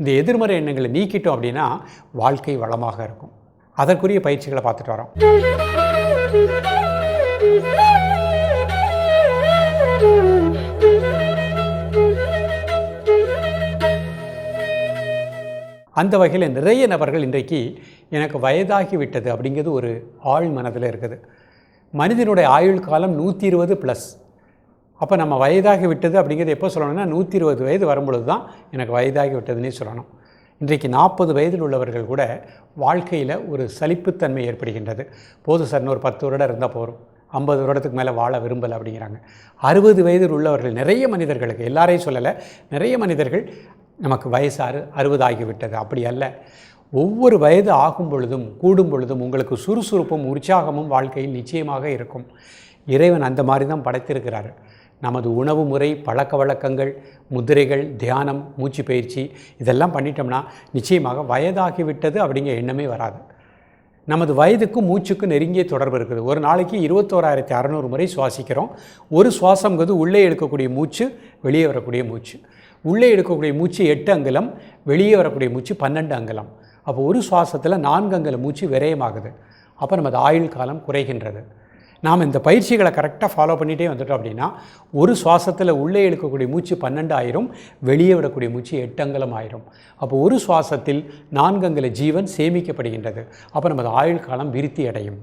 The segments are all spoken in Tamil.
இந்த எதிர்மறை எண்ணங்களை நீக்கிட்டோம் அப்படின்னா வாழ்க்கை வளமாக இருக்கும். அதற்குரிய பயிற்சிகளை பார்த்துட்டு வரோம். அந்த வகையில் நிறைய நபர்கள் இன்றைக்கு எனக்கு வயதாகிவிட்டது அப்படிங்கிறது ஒரு ஆழ் மனதில் இருக்குது. மனிதனுடைய ஆயுள் காலம் நூற்றி இருபது ப்ளஸ் அப்போ நம்ம வயதாகி விட்டது அப்படிங்கிறது எப்போ சொல்லணும்னா நூற்றி இருபது வயது வரும்பொழுது தான் எனக்கு வயதாகி விட்டதுன்னே சொல்லணும். இன்றைக்கு நாற்பது வயதில் உள்ளவர்கள் கூட வாழ்க்கையில் ஒரு சலிப்புத்தன்மை ஏற்படுகின்றது. போதும் சார் ஒரு பத்து வருடம் இருந்தால் போகிறோம் ஐம்பது வருடத்துக்கு மேலே வாழ விரும்பலை அப்படிங்கிறாங்க. அறுபது வயதில் உள்ளவர்கள் நிறைய மனிதர்களுக்கு எல்லாரையும் சொல்லலை நிறைய மனிதர்கள் நமக்கு வயசு அறு அறுபதாகிவிட்டது அப்படி அல்ல. ஒவ்வொரு வயது ஆகும் பொழுதும் கூடும் பொழுதும் உங்களுக்கு சுறுசுறுப்பும் உற்சாகமும் வாழ்க்கையில் நிச்சயமாக இருக்கும். இறைவன் அந்த மாதிரி தான் படைத்திருக்கிறார். நமது உணவு முறை பழக்க வழக்கங்கள் முதிரைகள் தியானம் மூச்சு பயிற்சி இதெல்லாம் பண்ணிட்டோம்னா நிச்சயமாக வயதாகிவிட்டது அப்படிங்கிற எண்ணமே வராது. நமது வயதுக்கும் மூச்சுக்கும் நெருங்கிய தொடர்பு இருக்குது. ஒரு நாளைக்கு இருபத்தோராயிரத்தி அறநூறு முறை சுவாசிக்கிறோம். ஒரு சுவாசங்கிறது உள்ளே எடுக்கக்கூடிய மூச்சு வெளியே வரக்கூடிய மூச்சு. உள்ளே எடுக்கக்கூடிய மூச்சு எட்டு அங்குலம் வெளியே வரக்கூடிய மூச்சு பன்னெண்டு அங்குலம். அப்போ ஒரு சுவாசத்தில் நான்கு அங்குல மூச்சு விரயமாகுது. அப்போ நமது ஆயுள் காலம் குறைகின்றது. நாம் இந்த பயிற்சிகளை கரெக்டாக ஃபாலோ பண்ணிகிட்டே வந்துட்டோம் அப்படின்னா ஒரு சுவாசத்தில் உள்ளே இழுக்கக்கூடிய மூச்சு பன்னெண்டு ஆயிரம் வெளியே விடக்கூடிய மூச்சு எட்டங்கலம் ஆயிரும். அப்போ ஒரு சுவாசத்தில் நான்கு ஜீவன் சேமிக்கப்படுகின்றது. அப்போ நமது ஆயுள் காலம் விருத்தி அடையும்.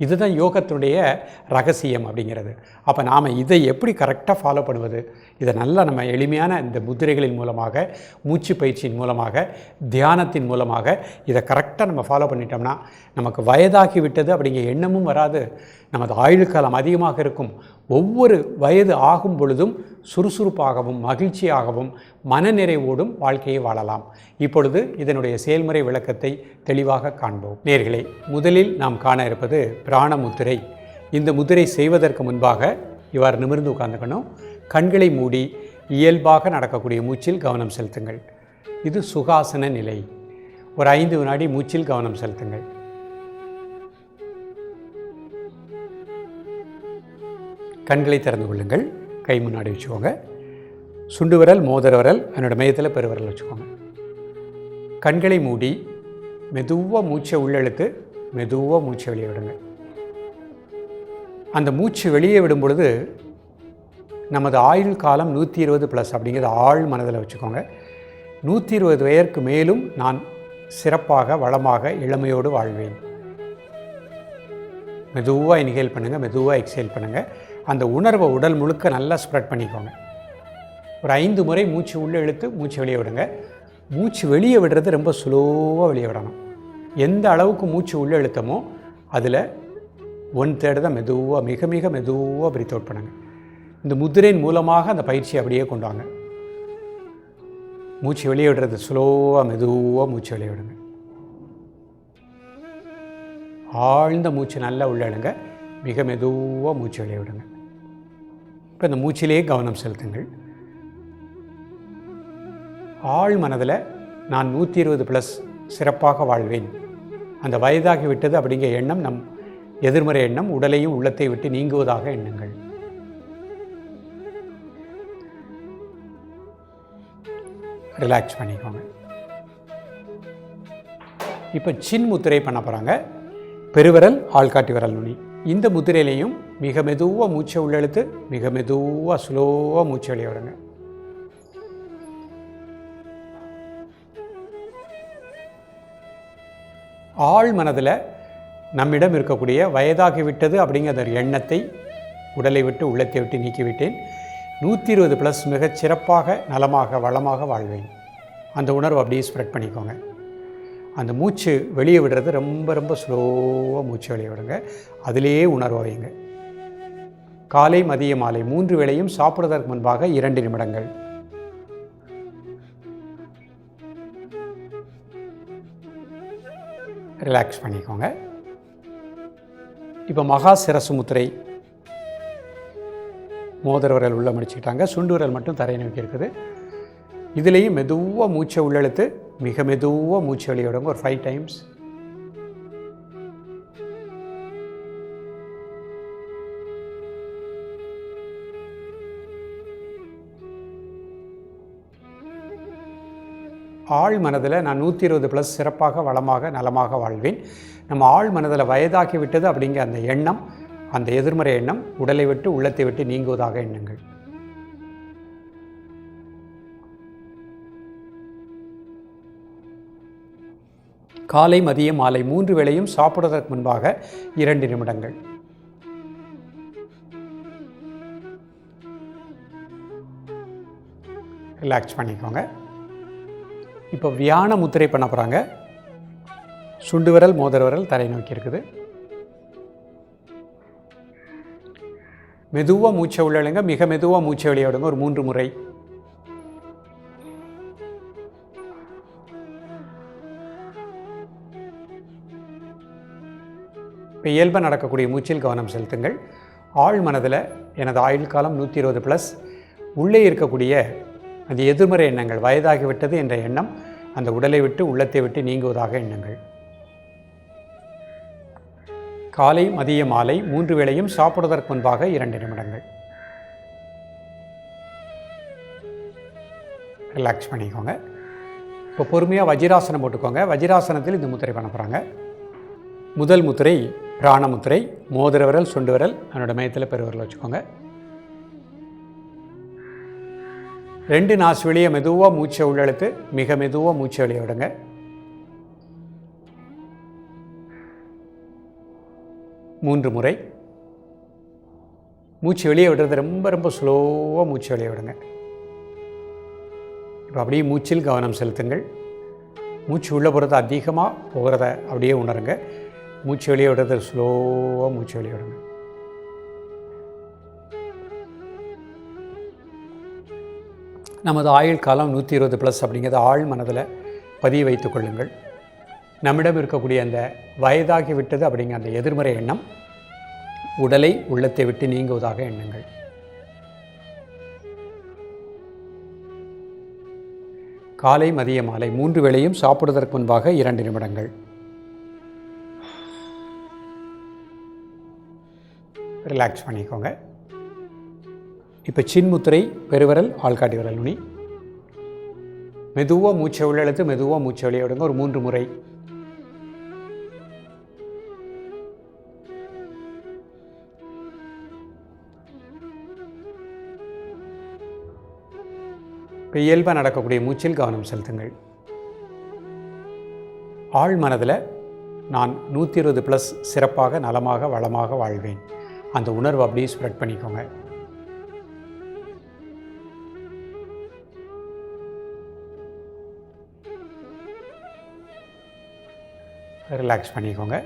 இதுதான் யோகத்தினுடைய ரகசியம் அப்படிங்கிறது. அப்போ நாம் இதை எப்படி கரெக்டாக ஃபாலோ பண்ணுவது? இதை நல்லா நம்ம எளிமையான இந்த முதிரைகளின் மூலமாக மூச்சு பயிற்சியின் மூலமாக தியானத்தின் மூலமாக இதை கரெக்டாக நம்ம ஃபாலோ பண்ணிட்டோம்னா நமக்கு வயதாகி விட்டது அப்படிங்கிற எண்ணமும் வராது. நமது ஆயுள் காலம் அதிகமாக இருக்கும். ஒவ்வொரு வயது ஆகும் பொழுதும் சுறுசுறுப்பாகவும் மகிழ்ச்சியாகவும் மனநிறைவோடும் வாழ்க்கையை வாழலாம். இப்பொழுது இதனுடைய செயல்முறை விளக்கத்தை தெளிவாக காண்போம். நேர்களே முதலில் நாம் காண இருப்பது பிராண முத்திரை. இந்த முத்திரை செய்வதற்கு முன்பாக இவ்வாறு நிமிர்ந்து உட்கார்ந்துக்கணும். கண்களை மூடி இயல்பாக நடக்கக்கூடிய மூச்சில் கவனம் செலுத்துங்கள். இது சுகாசன நிலை. ஒரு ஐந்து வினாடி மூச்சில் கவனம் செலுத்துங்கள். கண்களை திறந்து கொள்ளுங்கள். கை முன்னாடி வச்சுக்கோங்க. சுண்டு விரல் மோதிர விரல் என்னோடய மையத்தில் பெருவிரல் வச்சுக்கோங்க. கண்களை மூடி மெதுவாக மூச்சை உள்ளெழுத்து மெதுவாக மூச்சை வெளியே விடுங்க. அந்த மூச்சு வெளியே விடும் பொழுது நமது ஆயுள் காலம் நூற்றி இருபது ப்ளஸ் அப்படிங்கிறத ஆழ் மனதில் வச்சுக்கோங்க. நூற்றி இருபது வயதுக்கு மேலும் நான் சிறப்பாக வளமாக இளமையோடு வாழ்வேன். மெதுவாக இன்ஹேல் பண்ணுங்கள் மெதுவாக எக்ஸேல் பண்ணுங்கள் அந்த உணர்வை உடல் முழுக்க நல்லா ஸ்ப்ரெட் பண்ணிக்கோங்க. ஒரு ஐந்து முறை மூச்சு உள்ளே இழுத்து மூச்சு வெளியே விடுங்க. மூச்சு வெளியே விடுறது ரொம்ப ஸ்லோவாக வெளியே விடணும். எந்த அளவுக்கு மூச்சு உள்ளே இழுத்தமோ அதில் ஒன் தேர்டு தான் மெதுவாக மிக மிக மெதுவாக பிரீத் அவுட் பண்ணுங்கள் இந்த முதிரையின் மூலமாக அந்த பயிற்சியை அப்படியே கொண்டு வாங்க. மூச்சு வெளியே விடுறது ஸ்லோவாக மெதுவாக மூச்சு வெளியே விடுங்க. ஆழ்ந்த மூச்சு நல்லா உள்ள இழுங்க. மிக மெதுவாக மூச்சு வெளியே விடுங்க. இப்போ இந்த மூச்சிலேயே கவனம் செலுத்துங்கள். ஆழ் மனதில் நான் நூற்றி இருபது ப்ளஸ் சிறப்பாக வாழ்வேன். அந்த வயதாகி விட்டது அப்படிங்கிற எண்ணம் நம் எதிர்மறை எண்ணம் உடலையும் உள்ளத்தை விட்டு நீங்குவதாக எண்ணுங்கள். ரிலாக்ஸ் பண்ணிக்கோங்க. இப்போ சின் முத்திரை பண்ண போகிறாங்க பெருவிரல் ஆள்காட்டி விரல் நுனி. இந்த முத்திரையிலையும் மிக மெதுவாக மூச்சை உள்ளெழுத்து மிக மெதுவாக ஸ்லோவாக மூச்சு வெளியே விடுங்க ஆழ் மனதில் நம்மிடம் இருக்கக்கூடிய வயதாகிவிட்டது அப்படிங்கிற எண்ணத்தை உடலை விட்டு உள்ளத்தை விட்டு நீக்கிவிட்டேன். நூற்றி இருபது ப்ளஸ் மிகச் சிறப்பாக நலமாக வளமாக வாழ்வேன். அந்த உணர்வு அப்படியே ஸ்ப்ரெட் பண்ணிக்கோங்க. அந்த மூச்சு வெளியே விடுறது ரொம்ப ரொம்ப ஸ்லோவாக மூச்சு வெளியே விடுங்க. அதிலேயே உணர்வு வைங்க காலை மதிய மாலை மூன்று வேளையும் சாப்பிடுவதற்கு முன்பாக இரண்டு நிமிடங்கள். ரிலாக்ஸ் பண்ணிக்கோங்க. இப்போ மகா சிரசு முத்திரை. மோதிர விரல் முடிச்சுக்கிட்டாங்க. சுண்டு விரல் மட்டும் தரையை நோக்கி இருக்குது. இதுலேயும் மெதுவாக மூச்சை உள்ளெழுத்து மிக மெதுவாக மூச்சு வெளியிடுங்க ஒரு ஃபைவ் டைம்ஸ் ஆழ் மனதில் நான் நூற்றி இருபது ப்ளஸ் சிறப்பாக வளமாக நலமாக வாழ்வேன். நம்ம ஆழ் மனதில் வயதாகி விட்டது அப்படிங்கிற அந்த எண்ணம் அந்த எதிர்மறை எண்ணம் உடலை விட்டு உள்ளத்தை விட்டு நீங்குவதாக எண்ணுங்கள். காலை மதியம் மாலை மூன்று வேளையும் சாப்பிடுவதற்கு முன்பாக இரண்டு நிமிடங்கள். ரிலாக்ஸ் பண்ணிக்கோங்க. இப்போ வியான முத்திரை பண்ண போகிறாங்க சுண்டு விரல் மோதிர விரல் தரை நோக்கி இருக்குது. மெதுவாக மூச்சை உள்ளழுங்க மிக மெதுவாக மூச்சை வெளியிடுங்க ஒரு மூன்று முறை. இப்போ இயல்பாக நடக்கக்கூடிய மூச்சில் கவனம் செலுத்துங்கள். ஆழ் மனதில் எனது ஆயுள் காலம் நூற்றி இருபது ப்ளஸ் உள்ளே இருக்கக்கூடிய அந்த எதிர்மறை எண்ணங்கள் வயதாகிவிட்டது என்ற எண்ணம் அந்த உடலை விட்டு உள்ளத்தை விட்டு நீங்குவதாக எண்ணங்கள். காலை மதிய மாலை மூன்று வேளையும் சாப்பிடுவதற்கு முன்பாக இரண்டு நிமிடங்கள். ரிலாக்ஸ் பண்ணிக்கோங்க. இப்போ பொறுமையாக வஜிராசனம் போட்டுக்கோங்க. வஜிராசனத்தில் இந்த முத்திரை பண்ண போகிறாங்க முதல் முத்திரை பிராண முத்திரை மோதிர விரல் சுண்டு விரல் அதனோட மையத்தில் பெருவரில் வச்சுக்கோங்க. ரெண்டு நாசு வெளியே மெதுவாக மூச்சை உள்ளெழுத்து மிக மெதுவாக மூச்சை வெளியே விடுங்க. மூன்று முறை. மூச்சு வெளியே விடுறது ரொம்ப ரொம்ப ஸ்லோவாக மூச்சு வெளியே விடுங்க. இப்போ அப்படியே மூச்சில் கவனம் செலுத்துங்கள். மூச்சு உள்ளே போகிறத அதிகமாக போகிறத அப்படியே உணருங்க. மூச்சு வெளியே விடுறது ஸ்லோவாக மூச்சு வெளியே விடுங்க. நமது ஆயுள் காலம் நூற்றி இருபது ப்ளஸ் அப்படிங்கிறத ஆழ் மனதில் பதிய வைத்துக் கொள்ளுங்கள். நம்மிடம் இருக்கக்கூடிய அந்த வயதாகிவிட்டது அப்படிங்கிற அந்த எதிர்மறை எண்ணம் உடலை உள்ளத்தை விட்டு நீங்குவதாக எண்ணுங்கள். காலை மதிய மாலை மூன்று வேளையும் சாப்பிடுவதற்கு முன்பாக இரண்டு நிமிடங்கள். ரிலாக்ஸ் பண்ணிக்கோங்க. இப்போ சின்முத்திரை பெருவரல் ஆள்காட்டி விரல் நுனி. மெதுவாக மூச்சை உள்ளெழுத்து மெதுவாக மூச்சை வெளியே விடுங்க. ஒரு மூன்று முறை. இப்போ இயல்பாக நடக்கக்கூடிய மூச்சில் கவனம் செலுத்துங்கள். ஆள் மனதில் நான் நூற்றி இருபது ப்ளஸ் சிறப்பாக நலமாக வளமாக வாழ்வேன். அந்த உணர்வு அப்படியே ஸ்ப்ரெட் பண்ணிக்கோங்க. ரிலாக்ஸ் பண்ணிக்கோங்க.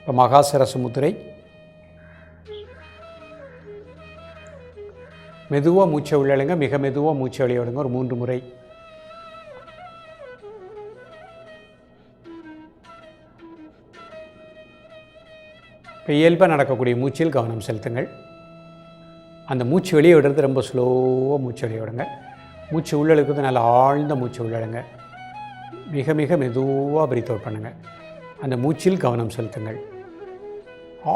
இப்போ மகாசிரசு முத்திரை. மெதுவாக மூச்சை உள்ளழுங்க மிக மெதுவாக மூச்சை வெளியிடுங்க ஒரு மூன்று முறை. இப்போ இயல்பாக நடக்கக்கூடிய மூச்சில் கவனம் செலுத்துங்கள். அந்த மூச்சு வெளியே விடுறது ரொம்ப ஸ்லோவாக மூச்சு வெளியே விடுங்க. மூச்சு உள்ளழுக்கிறது நல்லா ஆழ்ந்த மூச்சு உள்ளழுங்க மிக மிக மெதுவாக பிரீத் அவுட் பண்ணுங்கள் அந்த மூச்சில் கவனம் செலுத்துங்கள்.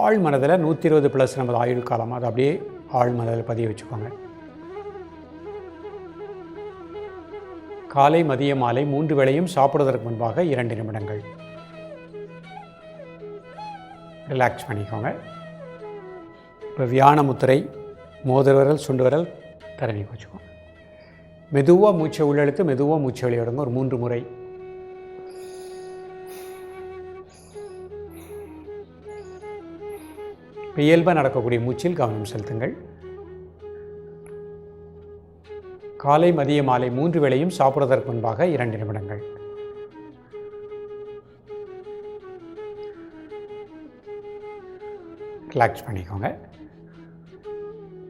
ஆள் மனதில் நூற்றி இருபது ப்ளஸ் நமது ஆயுள் காலம். அதை அப்படியே ஆழ் மனதில் பதிய வச்சுக்கோங்க. காலை மதிய மாலை மூன்று வேளையும் சாப்பிடுவதற்கு முன்பாக இரண்டு நிமிடங்கள். ரிலாக்ஸ் பண்ணிக்கோங்க. இப்போ வியான முத்திரை மோதிர விரல் சுண்டு விரல் தரணி வச்சுக்கோங்க. மெதுவாக மூச்சை உள்ளெழுத்து மெதுவாக மூச்சை வெளியிடுங்க. ஒரு மூன்று முறை. இப்போ இயல்பாக நடக்கக்கூடிய மூச்சில் கவனம் செலுத்துங்கள். காலை மதிய மாலை மூன்று வேளையும் சாப்பிடுவதற்கு முன்பாக இரண்டு நிமிடங்கள். ரிலாக்ஸ் பண்ணிக்கோங்க.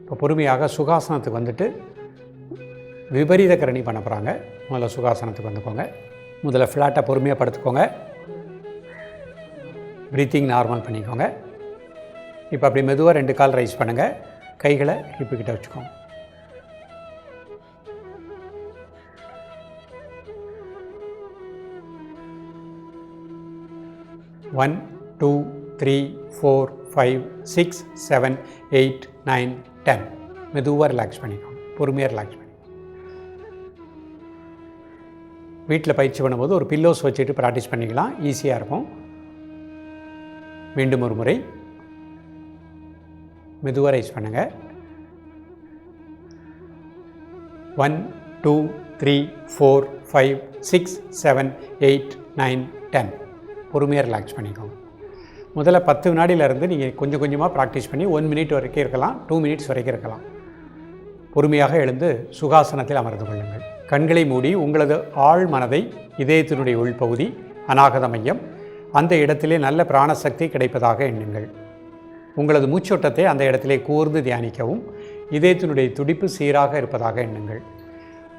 இப்போ பொறுமையாக சுகாசனத்துக்கு வந்துட்டு விபரீத கரணி பண்ண போகிறாங்க முதல்ல சுகாசனத்துக்கு வந்துக்கோங்க. முதல்ல ஃப்ளாட்டாக பொறுமையாக படுத்துக்கோங்க. ப்ரீத்திங் நார்மல் பண்ணிக்கோங்க. இப்போ அப்படி மெதுவாக ரெண்டு கால் ரைஸ் பண்ணுங்கள் கைகளை ஹிப்பு வச்சுக்கோங்க. One two three four five six seven eight nine ten மெதுவாக ரிலாக்ஸ் பண்ணிக்கோங்க. பொறுமையாக ரிலாக்ஸ் பண்ணி வீட்டில் பயிற்சி பண்ணும்போது ஒரு பில்லோஸ் வச்சுட்டு ப்ராக்டிஸ் பண்ணிக்கலாம். ஈஸியாக இருக்கும். மீண்டும் ஒரு முறை. மெதுவாக ரைஸ் பண்ணுங்கள் one two three four five six seven eight nine ten பொறுமையாக ரிலாக்ஸ் பண்ணிக்கோங்க. முதல்ல பத்து வினாடியிலேருந்து நீங்கள் கொஞ்சம் கொஞ்சமாக ப்ராக்டிஸ் பண்ணி ஒன் மினிட் வரைக்கும் இருக்கலாம் டூ மினிட்ஸ் வரைக்கும் இருக்கலாம். பொறுமையாக எழுந்து சுகாசனத்தில் அமர்ந்து கொள்ளுங்கள். கண்களை மூடி உங்களது ஆழ் மனதை இதயத்தினுடைய உள்பகுதி அநாகத மையம் அந்த இடத்திலே நல்ல பிராணசக்தி கிடைப்பதாக எண்ணுங்கள். உங்களது மூச்சோட்டத்தை அந்த இடத்திலே கூர்ந்து தியானிக்கவும். இதயத்தினுடைய துடிப்பு சீராக இருப்பதாக எண்ணுங்கள்.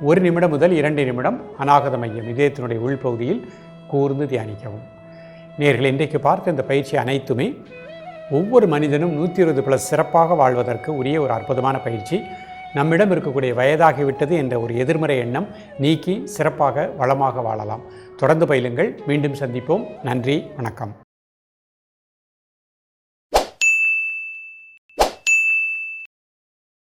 ஒரு நிமிடம் முதல் இரண்டு நிமிடம் அநாகத மையம் இதயத்தினுடைய உள்பகுதியில் கூர்ந்து தியானிக்கவும். நேர்கள் இன்றைக்கு பார்த்த இந்த பயிற்சி அனைத்துமே ஒவ்வொரு மனிதனும் நூற்றி இருபது ப்ளஸ் சிறப்பாக வாழ்வதற்கு உரிய ஒரு அற்புதமான பயிற்சி. நம்மிடம் இருக்கக்கூடிய வயதாகிவிட்டது என்ற ஒரு எதிர்மறை எண்ணம் நீக்கி சிறப்பாக வளமாக வாழலாம். தொடர்ந்து பயிலுங்கள். மீண்டும் சந்திப்போம். நன்றி. வணக்கம்.